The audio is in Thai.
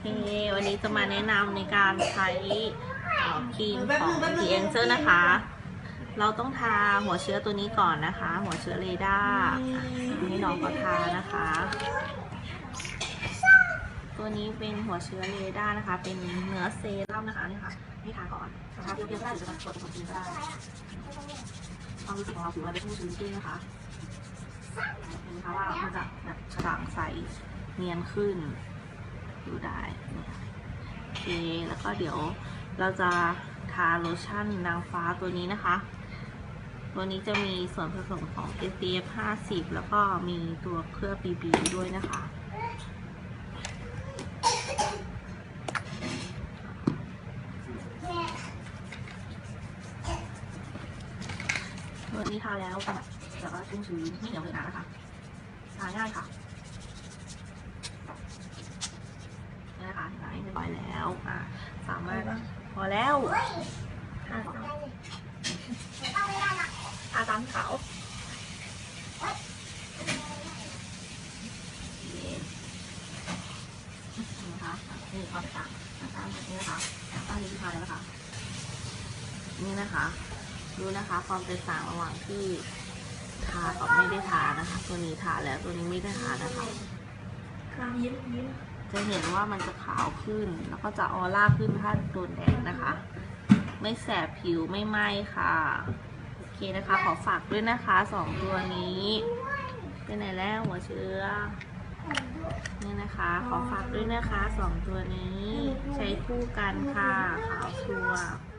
เควันนี้จะมาแนะนำในการใช้เอ่อครีมของ t a n c e r นะคะ เราต้องทาหัวเชื้อตัวนี้ก่อนนะคะ หัวเชื้อเรดาร์ให้น้องก็ทานะคะ ตัวนี้เป็นหัวเชื้อเรดาร์นะคะ เป็นเนื้อเซรั่มนะคะนี่ค่ะให้ทาก่อนทาเพียวๆก็ได้หรือจะกดผสมจริงก็ได้ความรู้สึกของเราผิวเราเป็นผู้ชื้นขึ้นนะคะเห็นไหมคะว่ามันจะแบบกระจ่างใสเนียนขึ้น ดูได้เนี่ยโอเคแล้วก็เดี๋ยวเราจะทาโลชั่นนางฟ้าตัวนี้นะคะ ตัวนี้จะมีส่วนผสมของ SPF 50 แล้วก็มีตัวเคลือบ BB ด้วยนะคะตัวนี้ทาแล้วแบบแบบว่าชุ่มชื้นไม่เหนียวเลยนะนะคะทาง่ายค่ะ นี่นะคะเห็นไหมเรียบร้อย แล้วอะ สามารถพอแล้วทาต่อทาตามเขาโอเคนี่นะคะนี่ความต่างนะคะนี่นะคะตั้งนี้ทาแล้วนะคะ นี่นะคะ ดูนะคะ ความแตกต่างระหว่างที่ทากับไม่ได้ทานะคะ ตัวนี้ทาแล้วตัวนี้ไม่ได้ทานะคะยิ้มยิ้ม จะเห็นว่ามันจะขาวขึ้น แล้วก็จะออร่าขึ้นถ้าโดนแดดนะคะ ไม่แสบผิวไม่ไหม้ค่ะโอเคนะคะ ขอฝากด้วยนะคะสองตัวนี้เป็นไหนแล้วหัวเชื้อนี่นะคะ ขอฝากด้วยนะคะสองตัวนี้ใช้คู่กันค่ะ ขาวชัวร์